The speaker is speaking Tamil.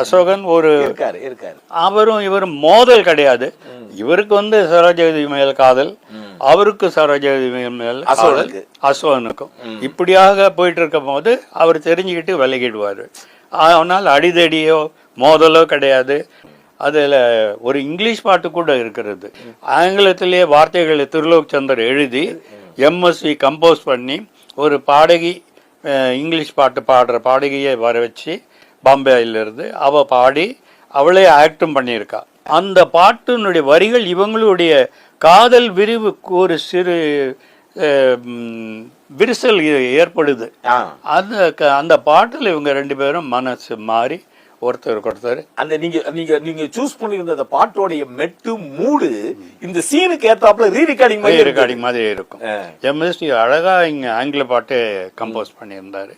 அசோகன் ஒரு இருக்காரு இருக்காரு. அவரும் இவரும் மோதல் கிடையாது. இவருக்கு வந்து சரோஜதி மேல் காதல் அவருக்கு சரோஜதி மேல். அசோகனுக்கும். இப்படியாக போயிட்டு இருக்கும் போது அவர் தெரிஞ்சுக்கிட்டு விலகிடுவார். ஆனால் அடிதடியோ மோதலோ கிடையாது. அதில் ஒரு இங்கிலீஷ் பாட்டு கூட இருக்கிறது. ஆங்கிலத்திலேயே வார்த்தைகளை திருலோக் சந்தர் எழுதி எம்எஸ்வி கம்போஸ் பண்ணி ஒரு பாடகி இங்கிலீஷ் பாட்டு பாடுற பாடகியை வர வச்சு பாம்பேயிலிருந்து அவ பாடி அவளே ஆக்டும் பண்ணியிருக்கா அந்த பாட்டினுடைய வரிகள் இவங்களுடைய காதல் விரிவுக்கு ஒரு சிறு விரிசல் ஏ- ஏற்படுது ஆ அந்த க- அந்த பாட்டில் இவங்க ரெண்டு பேரும் மனசு மாறி ஒருத்தருக்கு ஒருத்தர் அந்த நீங்க நீங்க நீங்க சூஸ் பண்ணியிருந்த அந்த பாட்டோடைய மெட்டு மூடு இந்த சீனுக்கு ஏத்தாப்புல ரீ ரெக்கார்டிங் மாதிரி. ரெக்கார்டிங் மாதிரி இருக்கும். எம்எஸ்டி அழகா இங்க ஆங்கில பாட்டு கம்போஸ் பண்ணியிருந்தாரு.